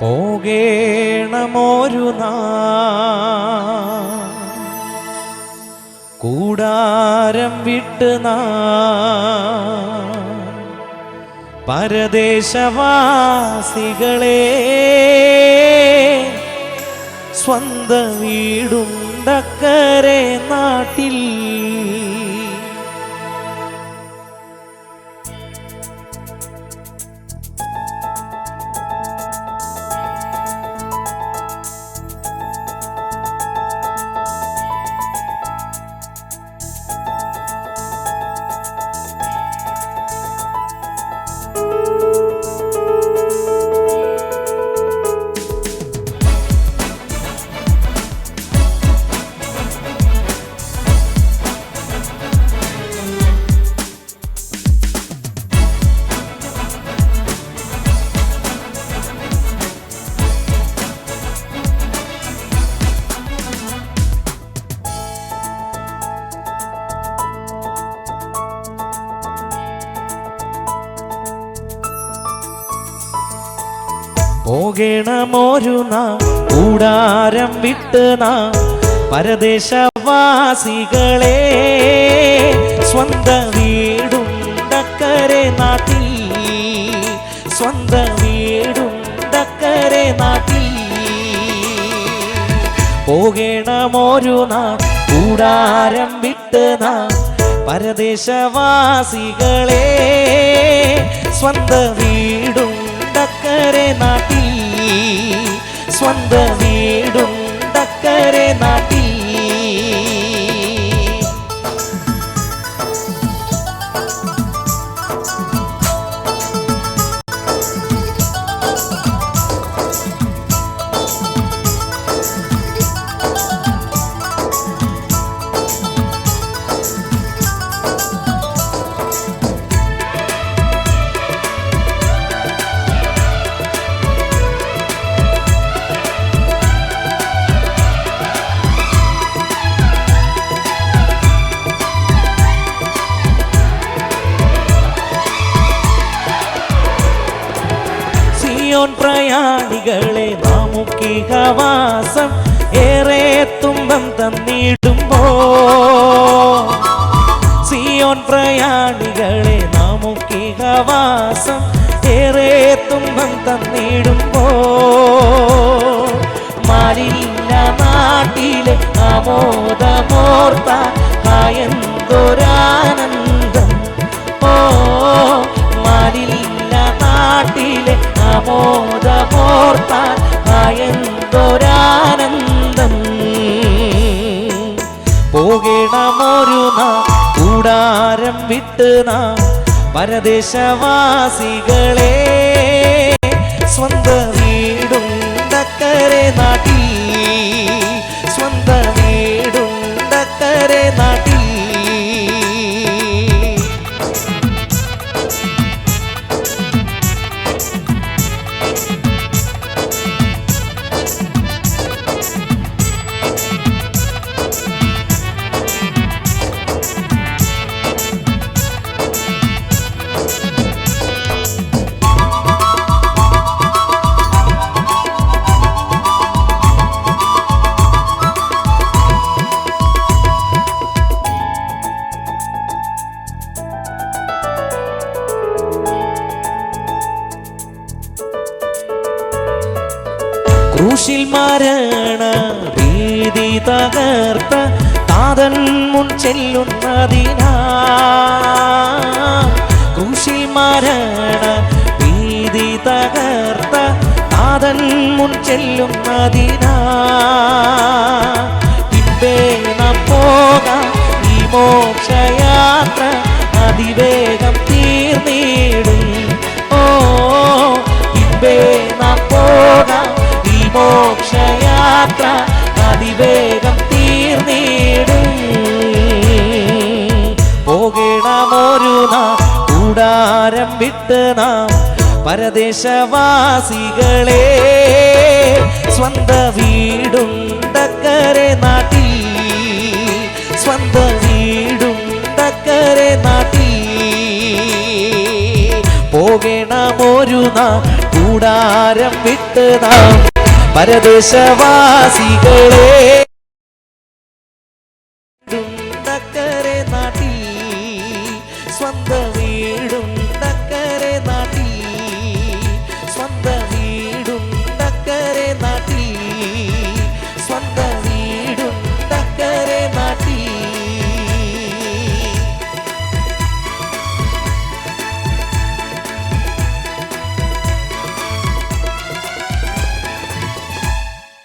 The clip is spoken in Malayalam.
പോകേണമൊരു കൂടാരം വിട്ട് നാ. പരദേശവാസികളെ സ്വന്തം വീടുണ്ടക്കരെ നാട്ടിൽ പോകണമൊരു നാം കൂടാരം വിട്ട് നാം. പരദേശവാസികളെ സ്വന്ത വീടുണ്ടക്കരെ നാട്ടിൽ. സ്വന്ത വീടുണ്ടക്കരെ നാട്ടിൽ. പോകണമൊരു നാം കൂടാരം വിട്ട് നാം. പരദേശവാസികളെ സ്വന്ത വീടുണ്ടക്കരെ നാട്ടിൽ സ്വന്തം വീടുണ്ടക്കരെ നാട്ടിൽ സിയോൻ പ്രയാണികളെ നാമുക്കികവാസം ഏറെ തുമ്പം തന്നിടുമ്പോ. സിയോൻ പ്രയാണികളെ നാമുക്കികവാസം ഏറെ തുമ്പം തന്നിടുമ്പോ. മാറില്ല നാട്ടിലെ ആമോദമോർത്ത ആയന്തൊരാനന്ദം ആമോദമോർത്താൻ ആയന്തൊരാനന്ദം പോകണമൊരു നാം കൂടാരം വിട്ട് നാം പരദേശവാസികളെ സ്വന്ത ക്രൂശിൽ മരണ ഭീതി തകർത്ത താതൻ മുൻ ചെല്ലുന്നതിനാ ക്രൂശിൽ മരണ ഭീതി തകർത്ത താതൻ മുൻ ചെല്ലുന്നതിനാ പിമ്പേ പോകാം ഈ മോക്ഷയാത്ര അതിവേഗം തീർന്നിടും. ഓ പിമ്പേ പോകാം അതിവേഗം തീർന്നിടും. പോകണമൊരു നാം കൂടാരം വിട്ട് നാം പരദേശവാസികളെ സ്വന്ത വീടുണ്ടക്കരെ നാട്ടിൽ സ്വന്ത വീടുണ്ടക്കരെ നാട്ടിൽ. പോകണം പോകണമൊരു നാം കൂടാരം വിട്ട് നാം പരദേശവാസികളെ